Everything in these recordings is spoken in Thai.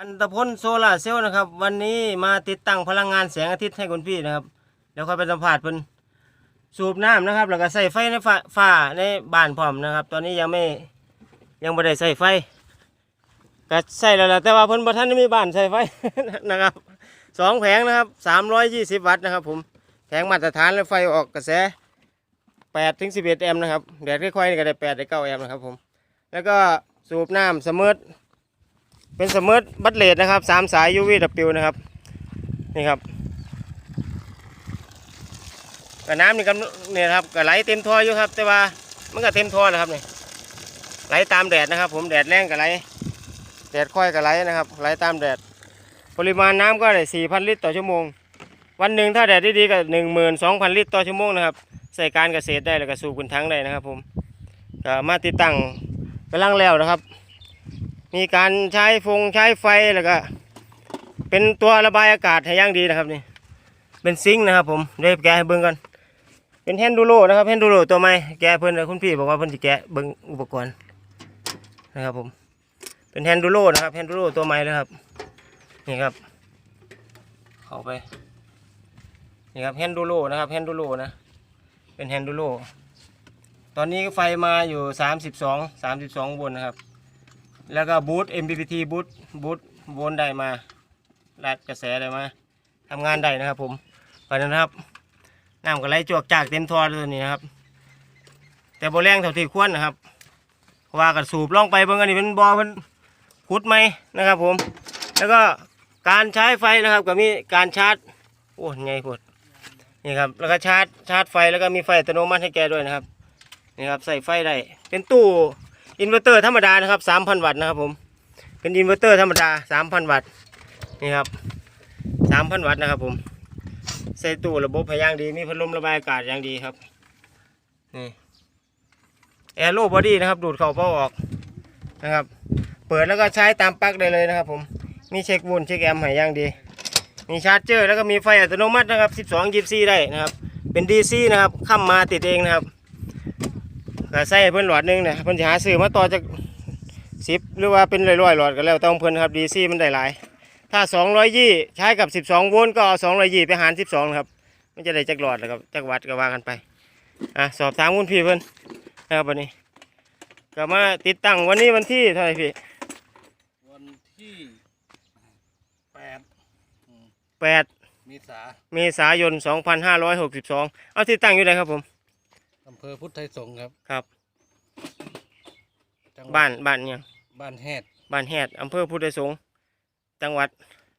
อันตพลโซลาร์เซลล์นะครับ วันนี้มาติดตั้งพลังงานแสงอาทิตย์ให้คุณพี่นะครับเดี๋ยวค่อยไปสัมผัสเพิ่นสูบน้ำนะครับ แล้วก็ใส่ไฟในฟ้าฟ้าในบ้านพร้อมนะครับ ตอนนี้ยังไม่ยังไม่ได้ใส่ไฟก็ใส่แล้วล่ะแต่ว่าเพิ่นบ่ทันได้มีบ้านใส่ไฟ นะครับสองแผงนะครับสามร้อยยี่สิบวัตต์นะครับ ผมแผงมาตรฐานแล้วไฟออกกระแสแปดถึงสิบเอ็ดแอมป์นะครับแดดค่อยๆนี่ก็ได้แปดได้เก้าแอมป์นะครับผมแล้วก็สูบน้ำเสมอ เป็นสมิร์บัตเลดนะครับสามสาย UV W นะครับ นี่ครับกระน้ำนี่กันเนี่ยครับก็ไหลเต็มท่ออยู่ครับ แต่ว่ามันก็เต็มท่อนะครับนี่ไหลตามแดดนะครับ ผมแดดแรงก็ไหลแดดค่อยก็ไหลนะครับไหลตามแดด ปริมาณน้ำก็ได้สี่พันลิตรต่อชั่วโมง วันหนึ่งถ้าแดดดีๆก็หนึ่งหมื่นสองพันลิตรต่อชั่วโมงนะครับใส่การเกษตรได้แล้วก็สูบคุณทั้งได้นะครับ ผมก็มาติดตั้งกำลังแล้วนะครับ มีการใช้ฟงใช้ไฟแล้วก็ เป็นตัวระบายอากาศให้ย่างดีนะครับนี่ เป็นซิงค์นะครับ ผมเดี๋ยวแกะให้เบิ่งก่อนเป็นแฮนดูโรนะครับแฮนดูโรตัวใหม่แกะเพิ่นคุณพี่บอกว่าเพิ่นสิแกะเบิ่งอุปกรณ์นะครับผม เป็นแฮนดูโรนะครับแฮนดูโรตัวใหม่เลยครับนี่ครับเข้าไปนี่ครับแฮนดูโรนะครับแฮนดูโรนะเป็นแฮนดูโรตอนนี้ไฟมาอยู่ 32 32โวลต์นะครับ แล้วก็บูท MPPT บูทบูทโวลต์ได้มาลัดกระแสได้มาทำงานได้นะครับผมไปนะครับน้ำก็ไหลจวกจากเต็มทอเลยนี่นะครับ แต่บ่แรงเท่าที่ควรนะครับว่ากัสูบล่องไปเบิ่งอันนี้เป็นบ่อเป็นขุดไหมนะครับผม แล้วก็การใช้ไฟนะครับก็มีการชาร์จโอ้ไงพดนี่ครับแล้วก็ชาร์จชาร์จไฟแล้วก็มีไฟอัตโนมัติให้แกด้วยนะครับนี่ครับใส่ไฟได้เป็นตู้ อินเวอร์เตอร์ธรรมดานะครับสามพันวัตต์นะครับผมเป็นอินเวอร์เตอร์ธรรมดาสามพันวัตต์นี่ครับสามพันวัตต์นะครับผมใส่ตู้ระบบพยางดีมีพัดลมระบายอากาศอย่างดีครับนี่แอโร่บอดี้นะครับ ดูดเข้าเป้าออกนะครับ เปิดแล้วก็ใช้ตามปลั๊กได้เลยนะครับ ผมมีเช็ควุนเช็คแอมป์ให้อย่างดี มีชาร์จเจอร์แล้วก็มีไฟอัตโนมัตินะครับ 12 24 ได้นะครับ เป็น DC นะครับข้ามมาติดเองนะครับ ก็ใส่ให้เพิ่นหลอดหนึงเนี่ยเพิ่นจะหาซื้อมาต่อจากสิบหรือว่าเป็นร้อยๆหลอดก็แล้วแต้องเพิ่นครับดีซีมันได้หลาย ถ้าสองร้อยยี่ใช้กับสิบสองโวลต์ก็เอาสองร้อยยี่ไปหารสิบสองครับมันจะได้จักหลอดนะครับจักวัดก็ว่ากันไปอะสอบถามคุณพี่เพิ่นนะครับวันนี้ก็มาติดตั้งวันนี้วันที่เท่าไหร่พี่วันที่แปดแปดเมษาเมษายนสองพันห้าร้อยหกสิบสองเอาที่ตั้งอยู่ไหนครับผม อำเภอพุทธไทยสงฆ์ครับครับ จังหวัดบ้านบ้านเนี่ยงบ้านแฮดบ้านแฮดอำเภอพุทธไทยสงฆ์จังหวัด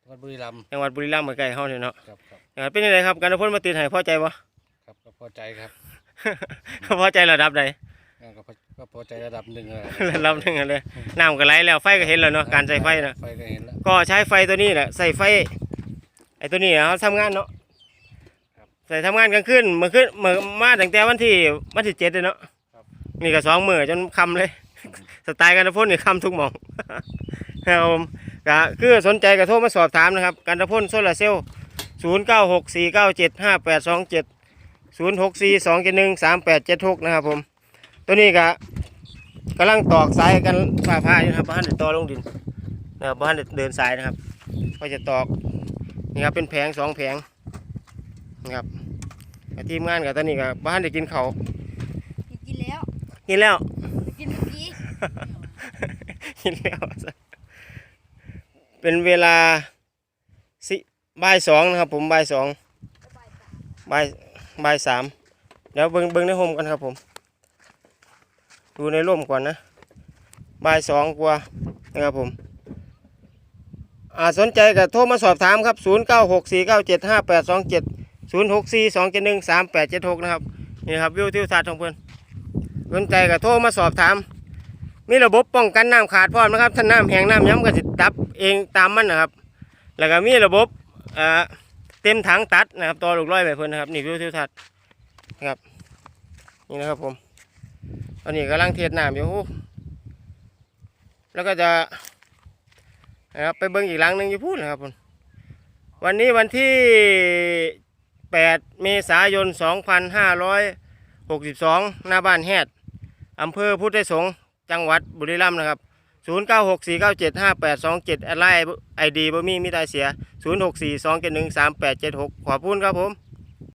จังหวัดบุรีรัมย์จังหวัดบุรีรัมย์เหมือนไกลเฮาเนี่ยเนาะครับครับอ่าเป็นยังไงครับ การพ่นมาติดให้พอใจบ่ ครับก็พอใจครับพอใจระดับใด งั้นก็พอก็พอใจระดับหนึ่งเลย ระดับหนึงอะเลยน้ำก็ไหลแล้วไฟก็เห็นแล้วเนาะการใส่ไฟนะไฟก็เห็นแล้ว ก็ใช้ไฟตัวนี้แหละใส่ไฟไอ้ตัวนี้เขาทำงานเนาะ ใส่ทำงานกลางคืนเมื่อคืนเมื่อมาตั้งแต่วันที่วันที่เจ็ดเลยเนาะนี่ก็สองมือจนคำเลย สไตล์การพ่นนี่คำทุกหมองครับผมก็คือสนใจก็โทรมาสอบถามนะครับการพ่นโซลาร์เซลล์ศูนย์เก้าหกสี่เก้าเจ็ดห้าแปดสองเจ็ดศูนย์หกสี่สองเจ็ดหนึ่งสามแปดเจ็ดหกนะครับผม ตัวนี้ก็กำลังตอกสายกันฝ่าผ้าอยู่นะครับบ้านเด็ดต่อลงดินนะครับบ้านเด็ดเดินสายนะครับ ก็จะตอกนี่ครับเป็นแผงสองแผง นะครับแต่ทีมงานกับตอนนี้กับบ้านเด็กกินเขาวกินแล้วกินแล้ว กินเมื่อกี้กินแล้วเป็นเวลาสิบ่ายสองนะครับ ผมบ่ายสองบ่ายบ่ายสามเดี๋ยวเบิ้งเบิ้งในโฮมกันครับผม ดูในร่มก่อนนะบ่ายสองกว่านะครับผมอ่าสนใจก็โทรมาสอบถามครับ 0 9 6 4 9 7 5 8 2 7 0 6 4 2 7 1 3 8 7 6นะครับนี่ครับวิวทิวทัศน์ของเพื่อนสนใจก็โทรมาสอบถาม มีระบบป้องกันน้ำขาดพร้อมนะครับถ้าน้ำแห้งน้ำย้ำก็จะดับเองตามมันนะครับ แล้วก็มีระบบเอ่อเต็มถังตัดนะครับต่อลูกร้อยแบบเพื่อนนะครับนี่วิวทิวทัศน์นะครับนี่นะครับผมตอนนี้กำลังเทน้ำอยู่ แล้วก็จะนะครับไปเบิ้งอีกหลังหนึ่งอยู่พูดนะครับผมวันนี้วันที่ 8 เมษายน 2562 หน้าบ้านแฮดอำเภอพุทธสงฆ์จังหวัดบุรีรัมย์นะครับศูนย์เก้าหกสี่เก้าเจ็ดห้าแปดสองเจ็ดแอดไลน์ไอดีบ่มีมีตายเสียศูนย์หกสี่สองเจ็ดหนึ่งสามแปดเจ็ดหกขอบคุณครับผม